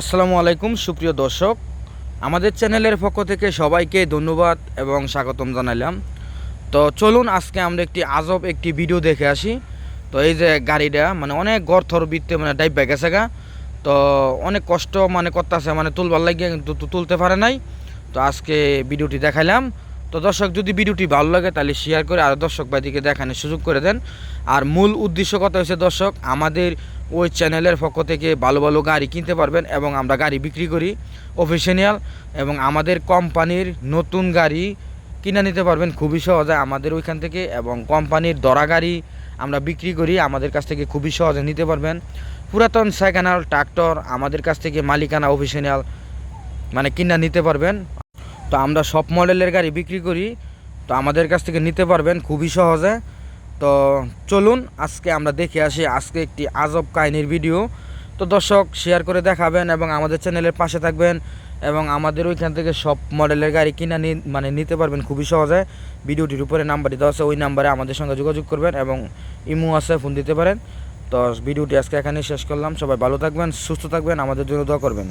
আসসালামু আলাইকুম, সুপ্রিয় দর্শক। আমাদের চ্যানেলের পক্ষ থেকে সবাইকে ধন্যবাদ এবং স্বাগতম জানাইলাম। তো চলুন, আজকে আমরা একটি আজব একটি ভিডিও দেখে আসি। তো এই যে গাড়িটা মানে অনেক গর্থর বৃত্তে মানে ডাইব গেছে গা। তো অনেক কষ্ট মানে করতেছে মানে তুলবার লাগিয়ে কিন্তু তুলতে পারে নাই। তো আজকে ভিডিওটি দেখাইলাম। তো দর্শক, যদি ভিডিওটি ভালো লাগে তাহলে শেয়ার করে আর দর্শক ভাইদিকে দেখানোর সুযোগ করে দেন। আর মূল উদ্দেশ্য কথা হচ্ছে দর্শক, আমাদের ওই চ্যানেলের পক্ষ থেকে ভালো ভালো গাড়ি কিনতে পারবেন এবং আমরা গাড়ি বিক্রি করি অফিসিয়াল এবং আমাদের কোম্পানির নতুন গাড়ি কিনে নিতে পারবেন খুবই সহজে আমাদের ওইখান থেকে এবং কোম্পানির দরা গাড়ি আমরা বিক্রি করি, আমাদের কাছ থেকে খুবই সহজে নিতে পারবেন। পুরাতন হ্যান্ড ট্রাক্টর আমাদের কাছ থেকে মালিকানা অফিসিয়াল মানে কিনা নিতে পারবেন। তো আমরা সব মডেলের গাড়ি বিক্রি করি, তো আমাদের কাছ থেকে নিতে পারবেন, খুবই সহজে। তো চলুন, আজকে আমরা দেখে আসি, আজকে একটি আজব কাহিনীর ভিডিও। তো দর্শক শেয়ার করে দেখাবেন এবং আমাদের চ্যানেলের পাশে থাকবেন এবং আমাদের ওইখান থেকে সব মডেলের গাড়ি কিনা মানে নিতে পারবেন খুবই সহজে। ভিডিওটির উপরে নাম্বারটি দেওয়া আছে, ওই নাম্বারে আমাদের সঙ্গে যোগাযোগ করবেন এবং ইমো আছে ফোন দিতে পারেন। তো ভিডিওটি আজকে এখানেই শেষ করলাম। সবাই ভালো থাকবেন, সুস্থ থাকবেন, আমাদের জন্য দোয়া করবেন।